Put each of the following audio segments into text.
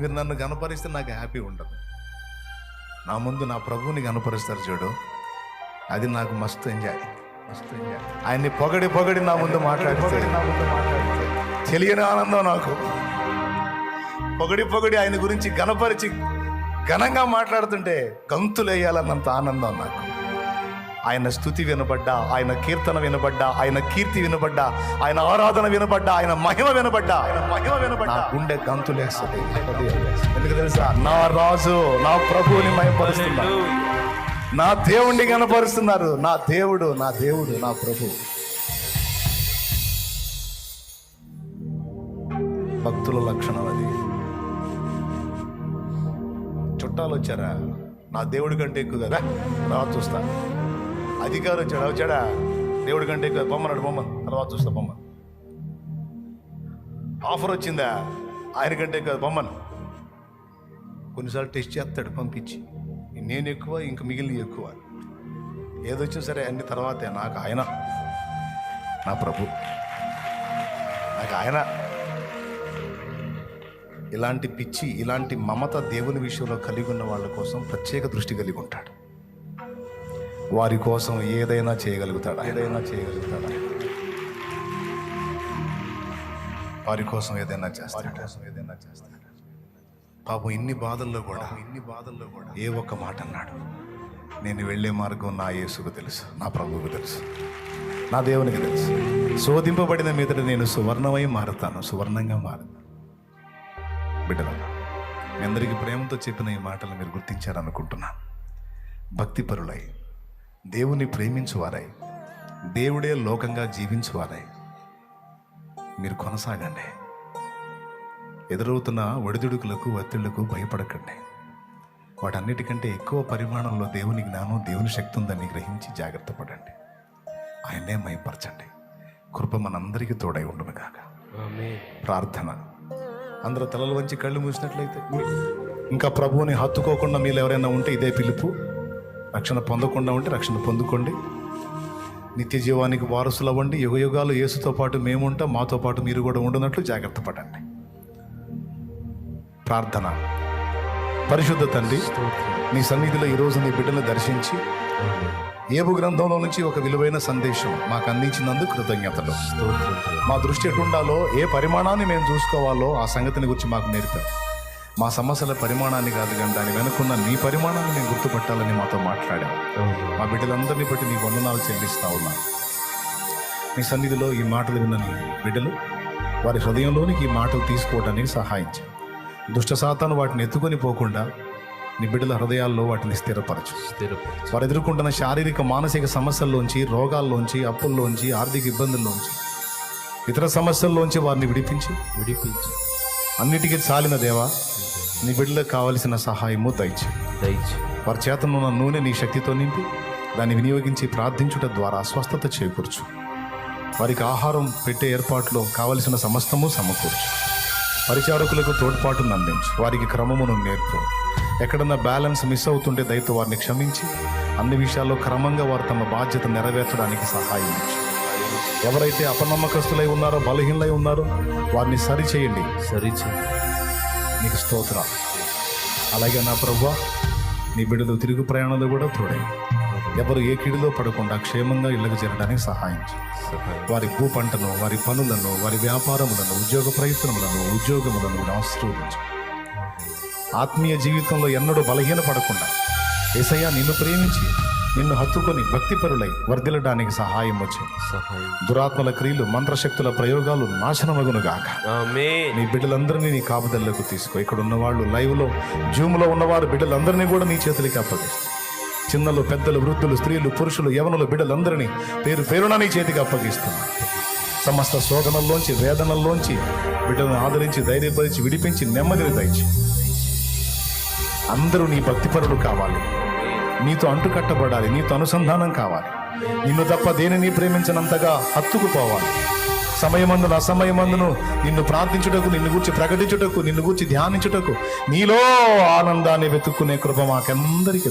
మీరు నన్ను కనపరిస్తే నాకు హ్యాపీ ఉండదు. నా ముందు నా ప్రభువుని కనపరుస్తారు చూడు. అది నాకు మస్తు ఎంజాయ్ మస్తు ఎంజాయ్. ఆయన్ని పొగడి పొగడి నా ముందు మాట్లాడితే నా ముందు మాట్లాడితే తెలియని ఆనందం నాకు. పొగడి పొగడి ఆయన గురించి గనపరిచి ఘనంగా మాట్లాడుతుంటే గంతులు వేయాలన్నంత ఆనందం నాకు. ఆయన స్థుతి వినబడ్డా ఆయన కీర్తన వినబడ్డా ఆయన కీర్తి వినబడ్డా ఆయన ఆరాధన వినబడ్డా ఆయన మహిమ వినబడ్డా ఆయన మహిమ వినబడ్డా. గుండె గంతులేస్తుంది ఎందుకు తెలుసా? నా రాజు నా ప్రభువుని మహిమపరుస్తున్నారు. నా దేవుణ్ణి కనపరుస్తున్నారు. నా దేవుడు నా దేవుడు నా ప్రభు. భక్తుల లక్షణం అది. చుట్టాలు వచ్చారా? నా దేవుడి కంటే ఎక్కువ కదా? తర్వాత చూస్తా. అధికారం చెడ వచ్చాడా దేవుడి కంటే ఎక్కువ బొమ్మనాడు బొమ్మ. తర్వాత చూస్తా బొమ్మ. ఆఫర్ వచ్చిందా? ఆయన కంటే కాదు బొమ్మను. కొన్నిసార్లు టెస్ట్ చేస్తాడు పంపించి. నేను ఎక్కువ ఇంక మిగిలిన ఎక్కువ. ఏదొచ్చినా సరే అన్ని తర్వాతే. నాకు ఆయన. నా ప్రభు. నాకు ఆయన. ఇలాంటి పిచ్చి ఇలాంటి మమత దేవుని విషయంలో కలిగి ఉన్న వాళ్ళ కోసం ప్రత్యేక దృష్టి కలిగి ఉంటాడు. వారి కోసం ఏదైనా చేయగలుగుతాడా? ఏదైనా చేయగలుగుతాడా? వారి కోసం ఏదైనా చేస్తాడు? కోసం ఏదైనా చేస్తాడు? పాపం ఇన్ని బాధల్లో కూడా ఇన్ని బాధల్లో కూడా ఏ ఒక్క మాట అన్నాడు. నేను వెళ్ళే మార్గం నా యేసుకు తెలుసు నా ప్రభువుకు తెలుసు నా దేవునికి తెలుసు. శోధింపబడిన మీదట నేను సువర్ణమై మారుతాను సువర్ణంగా మారుతాను. బిడ్డల మీ అందరికీ ప్రేమతో చెప్పిన ఈ మాటలు మీరు గుర్తించారనుకుంటున్నాను. భక్తిపరులై దేవుని ప్రేమించువారై దేవుడే లోకంగా జీవించువారై. మీరు కొనసాగండి. ఎదురవుతున్న ఒడిదుడుకులకు ఒత్తిళ్ళకు భయపడకండి. వాటన్నిటికంటే ఎక్కువ పరిమాణంలో దేవుని జ్ఞానం దేవుని శక్తి ఉందని గ్రహించి జాగ్రత్త పడండి. ఆయన్నే మయపరచండి. కృప మనందరికీ తోడై ఉండును కాక ప్రార్థన. అందరూ తలలు వంచి కళ్ళు మూసినట్లయితే ఇంకా ప్రభువుని హత్తుకోకుండా మీరు ఎవరైనా ఉంటే ఇదే పిలుపు. రక్షణ పొందకుండా ఉంటే రక్షణ పొందుకోండి. నిత్య జీవానికి వారసులు అవ్వండి. యుగ యుగాలు యేసుతో పాటు మేము ఉంటాం మాతో పాటు మీరు కూడా ఉండునట్లు జాగ్రత్త పడండి. ప్రార్థన. పరిశుద్ధ తండ్రి నీ సన్నిధిలో ఈరోజు నీ బిడ్డను దర్శించి ఏబు గ్రంథంలో నుంచి ఒక విలువైన సందేశం మాకు అందించినందుకు కృతజ్ఞతలు. మా దృష్టి ఎటుండాలో ఏ పరిమాణాన్ని మేము చూసుకోవాలో ఆ సంగతిని గురించి మాకు నేర్పాం మా సమస్యల పరిమాణాన్ని కాదు కానీ దాని వెనుకున్న నీ పరిమాణాన్ని మేము గుర్తుపట్టాలని మాతో మాట్లాడాం మా బిడ్డలందరినీ బట్టి నీ వందనాలు చెల్లిస్తా ఉన్నాను. నీ సన్నిధిలో ఈ మాటలు విన్న నీ బిడ్డలు వారి హృదయంలోనికి ఈ మాటలు తీసుకోవడానికి సహాయించు. దుష్ట సాతాను వాటిని ఎత్తుకొని పోకుండా నీ బిడ్డల హృదయాల్లో వాటిని స్థిరపరచు. వారు ఎదుర్కొంటున్న శారీరక మానసిక సమస్యల్లోంచి రోగాల్లోంచి అప్పుల్లోంచి ఆర్థిక ఇబ్బందుల్లోంచి ఇతర సమస్యల్లోంచి వారిని విడిపించి. విడిపించి. అన్నిటికీ చాలిన దేవా నీ బిడ్డలకు కావలసిన సహాయము దయచి. దయచి. వారి చేతనున్న నూనె నీ శక్తితో నింపి దాన్ని వినియోగించి ప్రార్థించుట ద్వారా స్వస్థత చేకూర్చు. వారికి ఆహారం పెట్టే ఏర్పాట్లో కావలసిన సమస్తము సమకూర్చు. పరిచారకులకు తోడ్పాటును అందించు. వారికి క్రమమును నేర్పు. ఎక్కడన్నా బ్యాలెన్స్ మిస్ అవుతుంటే దయతో వారిని క్షమించి అన్ని విషయాల్లో క్రమంగా వారు తమ బాధ్యత నెరవేర్చడానికి సహాయం ఎవరైతే అపనమ్మకస్తులై ఉన్నారో బలహీనలై ఉన్నారో వారిని సరిచేయండి. సరిచి నీకు స్తోత్రం అలాగే నా ప్రభు నీ బిడ్డలు తిరుగు ప్రయాణంలో కూడా తోడై. ఎవరు ఏ కిడిలో పడకుండా క్షేమంగా ఇళ్ళకు చేరడానికి సహాయం సహాయం వారి భూ పంటను వారి పనులను వారి వ్యాపారములను ఉద్యోగ ప్రయత్నములను ఉద్యోగములను ఆశీర్వదించు. ఆత్మీయ జీవితంలో ఎన్నడూ బలహీన పడకుండా ఏసయ్య నిన్ను ప్రేమించి నిన్ను హత్తుకొని భక్తిపరులై వర్ధిల్లడానికి సహాయం వచ్చి. దురాత్మల క్రియలు మంత్రశక్తుల ప్రయోగాలు నాశనమగునుగాక. నీ బిడ్డలందరినీ నీ కాపుదల్లోకి తీసుకో. ఇక్కడ ఉన్నవాళ్ళు లైవ్లో జూమ్లో ఉన్నవారు బిడ్డలందరినీ కూడా నీ చేతులకి అప్పగిస్తారు చిన్నలు పెద్దలు వృద్ధులు స్త్రీలు పురుషులు యవనులు బిడ్డలందరినీ పేరు పేరున నీ చేతికి అప్పగిస్తున్నా సమస్త శోధనల్లోంచి వేదనల్లోంచి బిడ్డలను ఆదరించి ధైర్యపరిచి విడిపించి నెమ్మదిని దయచి. అందరూ నీ భక్తిపరులు కావాలి. నీతో అంటుకట్టబడాలి నీతో అనుసంధానం కావాలి. నిన్ను తప్ప దేనిని ప్రేమించినంతగా హత్తుకుపోవాలి. సమయమందును అసమయమందును నిన్ను ప్రార్థించుటకు నిన్ను గూర్చి ప్రకటించుటకు నిన్ను గూర్చి ధ్యానించుటకు నీలో ఆనందాన్ని వెతుక్కునే కృప మాకందరికీ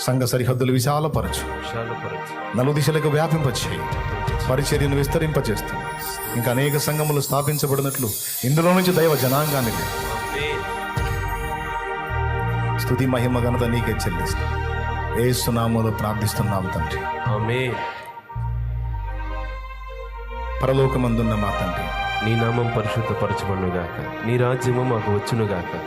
సంఘ సరిహద్దులు విశాలపరచు. నలు దిశలకు వ్యాపింపచేయి. పరిచర్యను విస్తరింపచేస్తుంది ఇంకా అనేక సంఘములు స్థాపించబడినట్లు ఇందులో నుంచి దైవ జనాంగాన్ని లే. స్తుతి మహిమ ఘనత నీకే చెల్లిస్తాం ఏ సునామలో ప్రార్థిస్తున్నాం తండ్రి. ఆమేన్. పరలోకమందున్న మా తండ్రి. నీ నామం పరిశుద్ధపరచబడునుగాక నీ రాజ్యము మాకు వచ్చునుగాక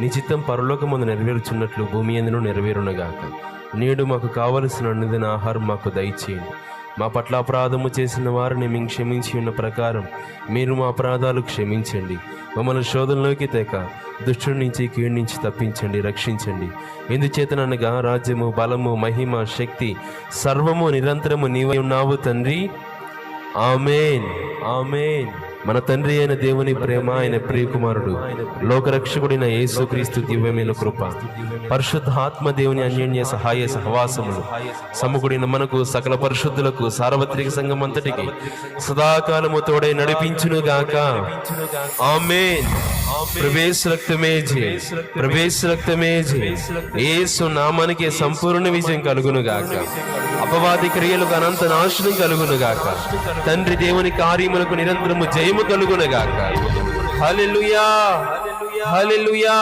నీ చిత్తం పరలోకమందు నెరవేరుచున్నట్లు భూమి ఎందును నెరవేరునుగాక నేడు మాకు కావలసిన ఆహారం మాకు దయచేయండి. మా పట్ల అపరాధము చేసిన వారిని మేము క్షమించి ఉన్న ప్రకారం మీరు మా అపరాధాలు క్షమించండి. మమ్మల్ని శోధనలోకి తేక దుష్టుడి నుంచి కీడు నుంచి తప్పించండి రక్షించండి. ఎందుచేతననగా రాజ్యము బలము మహిమ శక్తి సర్వము నిరంతరము నీవై ఉన్నావు తండ్రి. ఆమెన్. ఆమెన్. మన తండ్రి అయిన దేవుని ప్రేమ ఆయన ప్రియకుమారుడు లోకరక్షకుడైన యేసుక్రీస్తు దివ్యమైన కృప పరిశుద్ధాత్మ దేవుని అన్యోన్య సహాయ సహవాసములు సమకుడిన మనకు సకల పరిశుద్ధులకు సార్వత్రిక సంఘం అంతటికి సదాకాలము తోడే నడిపించును గాక ఆమెన్. ప్రవేశ రక్తమే ప్రవేశ రక్తమే జయ యేసు నామానికి సంపూర్ణ విజయం కలుగును గాక అపవాది క్రియలకు అనంత నాశనం కలుగును గాక తండ్రి దేవుని కార్యములకు నిరంతరము జయము కలుగును గాక హల్లెలూయా. హల్లెలూయా.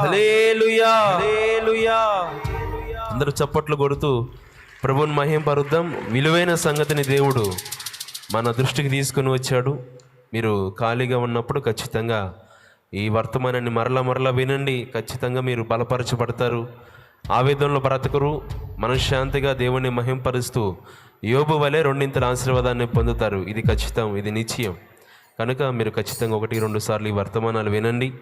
హల్లెలూయా. హల్లెలూయా. అందరూ చప్పట్లు కొడుతూ ప్రభుని మహిం పరుద్దాం విలువైన సంగతిని దేవుడు మన దృష్టికి తీసుకుని వచ్చాడు. మీరు ఖాళీగా ఉన్నప్పుడు ఖచ్చితంగా ఈ వర్తమానాన్ని మరలా మరలా వినండి. ఖచ్చితంగా మీరు బలపరచబడతారు. ఆవేదనలో బ్రతకరు. మనశ్శాంతిగా దేవుణ్ణి మహింపరుస్తూ యోబు వలె రెండింతల ఆశీర్వాదాన్ని పొందుతారు. ఇది ఖచ్చితం ఇది నిశ్చయం. కనుక మీరు ఖచ్చితంగా ఒకటి రెండు సార్లు ఈ వర్తమానాలు వినండి.